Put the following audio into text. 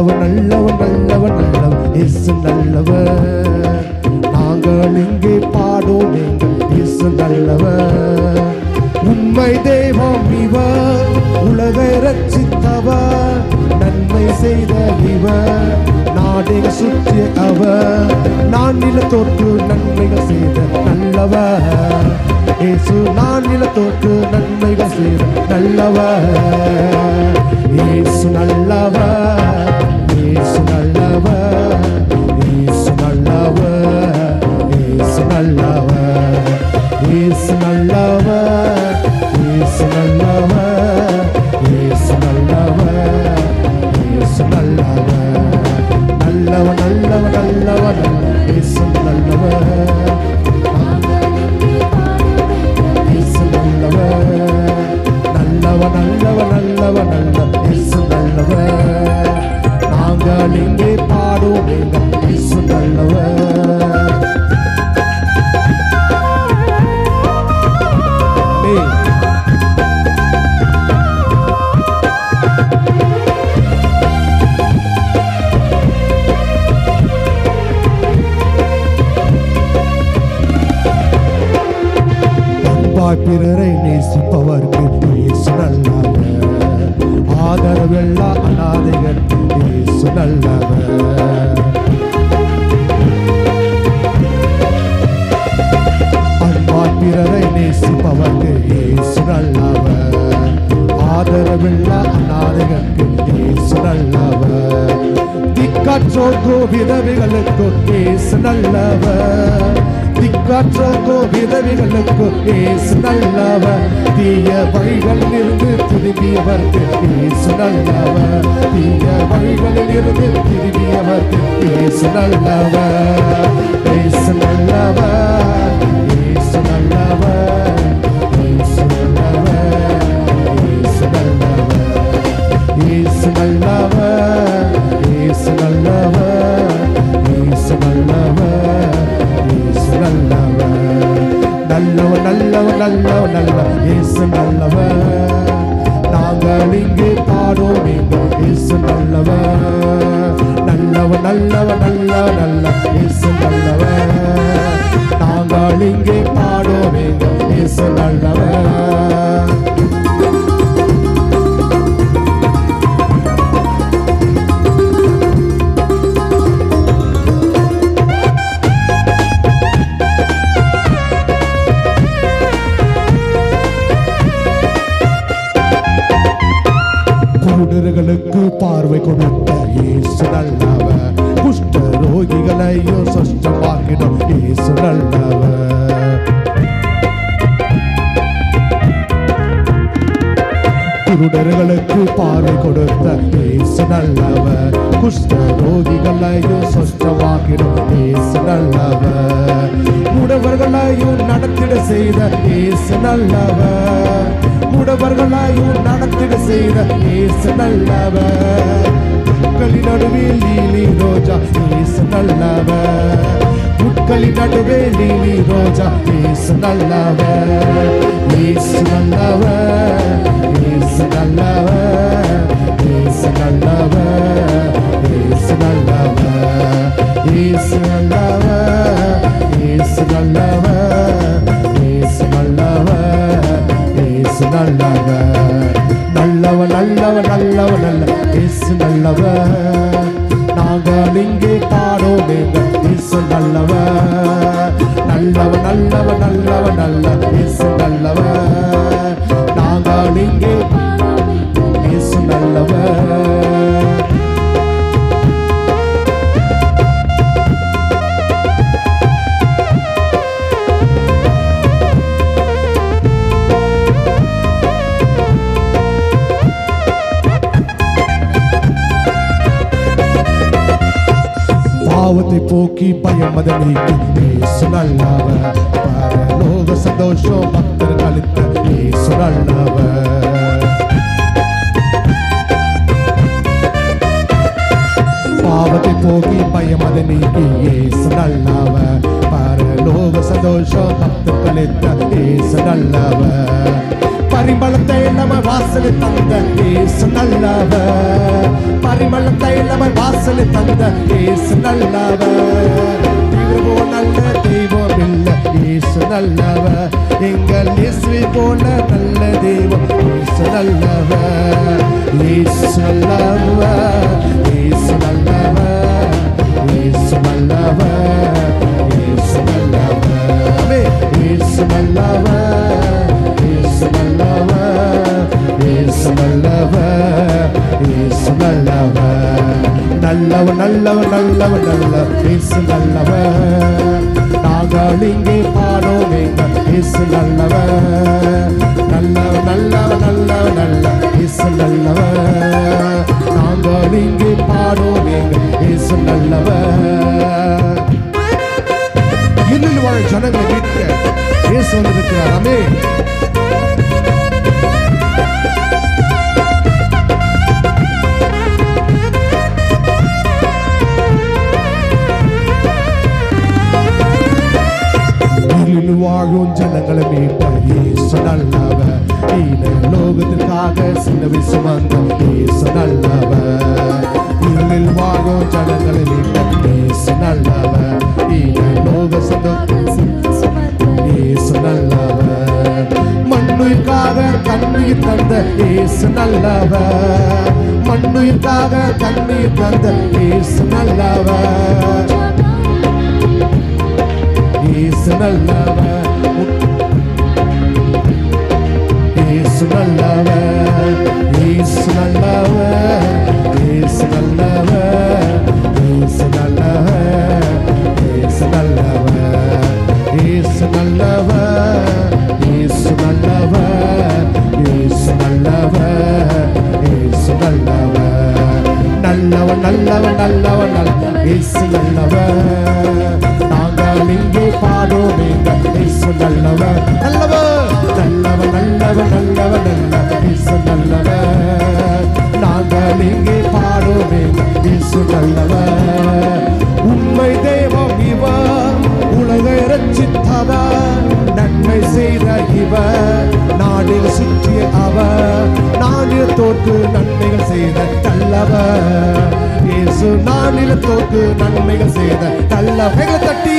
நல்லவன் நல்லவன் நல்லவன் நல்லவன். இயேசு நல்லவர். நாங்கள் இங்கே பாடும் எங்கள் இயேசு நல்லவர். உண்மை தெய்வம் இவர் உலகை ரட்சித்தவர் நன்மை செய்த இவர் நாடக சுற்றிய அவர். நான் நிலத்தோற்று நன்மைகள் செய்த நல்லவர். இயேசு நான் நிலத்தோற்று நன்மைகள் செய்த நல்லவர். இயேசு நல்லவர். பாடுவோம் இயேசு நல்லவர் பிறரை நேசிப்பவர்க்கு இயேசு நல்லவர் ஆதரவெல்லாம் அநாதைகள் இயேசு நல்லவர். அன்பான் பிறரை நேசிப்பவர்க்கு இயேசு நல்லவர். ஆதரவெல்லாம் அநாதைகளுக்கு இயேசு நல்லவர். திக்காற்றோர்க்கோ விதவைகளுக்கு இயேசு நல்லவர். திக்காற்றோர்க்கோ விதவைகளுக்கு ஏசு நல்லவர் தீய வழிகளில் இருந்து திரும்பியவர்க்கு ஏசு நல்லவர் தீய வழிகளில் இருந்து திரும்பியவர்க்கு ஏசு நல்லவர் ஏசு நல்லவர் நல்லவர் நல்லவர் நல்லவர் இயேசு நல்லவர் நாங்கள் இங்கே பாடும் நீங்கள் இயேசு நல்லவர் நல்லவர் நல்லவர் நல்ல நல்ல இயேசு நல்லவர் நல்லவ நல்லவர் குஷ்ட ரோகிகளையும் சொஷ்டமாக்கிடும் இயேசு நல்லவ குருடர்களுக்கு பார்வை கொடுத்த இயேசு நல்லவ குஷ்ட ரோகிகளையும் சொஷ்டமாக்கிடும் இயேசு நல்லவ உடவர்களையும் நடத்திட செய்த இயேசு நல்லவ முடவர்களையும் நடத்திட செய்த இயேசு நல்லவர் முட்களின் நடுவே லீலி ரோஜா இயேசு நல்லவ முட்களின் நடுவே லீலி ரோஜா இயேசு நல்லவ இயேசு நல்லவ இயேசு நல்லவ இயேசு நல்லவ இயேசு நல்லவ இயேசு நல்லவ இயேசு நல்லவ இயேசு நல்லவ இயேசு நல்லவ நல்லவ நல்லவ நல்லவ. நல்ல இயேசு நல்லவர் நாங்கள் இங்கே பாடோம் எங்கள் இயேசு நல்லவர் நல்லவ நல்லவ நல்லவர் நல்ல பாவத்தை போக்கி பயமத நீக்கி. ஏசு நல்லவர். பரலோக சந்தோஷம் பக்தர் கழித்த ஏசு நல்லவர். பாவத்தை போக்கி பயமத நீக்கி ஏசு நல்லவர். பரலோக சந்தோஷம் பக்தர் கழித்த ஏசு நல்லவர். பரிமளத்தை நம்ம வாசலை தந்த ஏசு நல்லவர். பரிமள தைலம வாசல் தந்த இயேசு நல்லவர். இவரோ நல்ல தெய்வம் இல்லை இயேசு நல்லவர். எங்கள் இயேசுவை போல நல்ல தெய்வம் இயேசு நல்லவர். இயேசு நல்லவர். நல்லவர் நல்லவர் நல்லவர் இயேசு நல்லவர் நாங்கள் இங்கே பாடோம் எங்கள் இயேசு நல்லவர் நல்லவர் நல்லவர் நல்லவர் நல்ல இயேசு நல்லவர் நாங்கள் இங்கே பாடோம் எங்கள் இயேசு நல்லவர் இன்னும் வாழ் ஜனங்களை மீட்க இயேசு வந்திருக்கிறார் அமே வாழும் ஜனங்களை மீட்ட நல்லவ இந்த லோகத்திற்காக சிலுவை சுமந்த ஏசு நல்லவ இருளில் வாழும் ஜனங்களை மீட்ட ஏசு நல்லவ இந்த லோக ஏசு நல்லவ மண்ணுக்காக கண்ணீர் தந்த ஏசு நல்லவ மண்ணுக்காக கண்ணீர் தந்த ஏசு நல்லவ இயேசு நல்லவன் இயேசு நல்லவன் இயேசு நல்லவன் இயேசு நல்லவன் இயேசு நல்லவன் இயேசு நல்லவன் இயேசு நல்லவன் இயேசு நல்லவன் இயேசு நல்லவன் இயேசு நல்லவன் நல்லவன் நல்லவன் நல்லவன் நல்ல இயேசு நல்லவன் இங்கே பாடோமே தன்னை நல்லவ நல்லவ. நல்லவ நல்லவ நல்லவ நல்லவ இசு நல்லவ நாங்கள் இங்கே பாடோமே இசு நல்லவ உண்மை தெய்வம் இவ உலகை ரச்சித்தவ நன்மை செய்த இவ நாடில் சுற்றிய அவ நாடில் தோற்று நன்மைகள் செய்த நல்லவர் இயேசு நாடில் தோற்று நன்மைகள் செய்த நல்லவைகள் தட்டி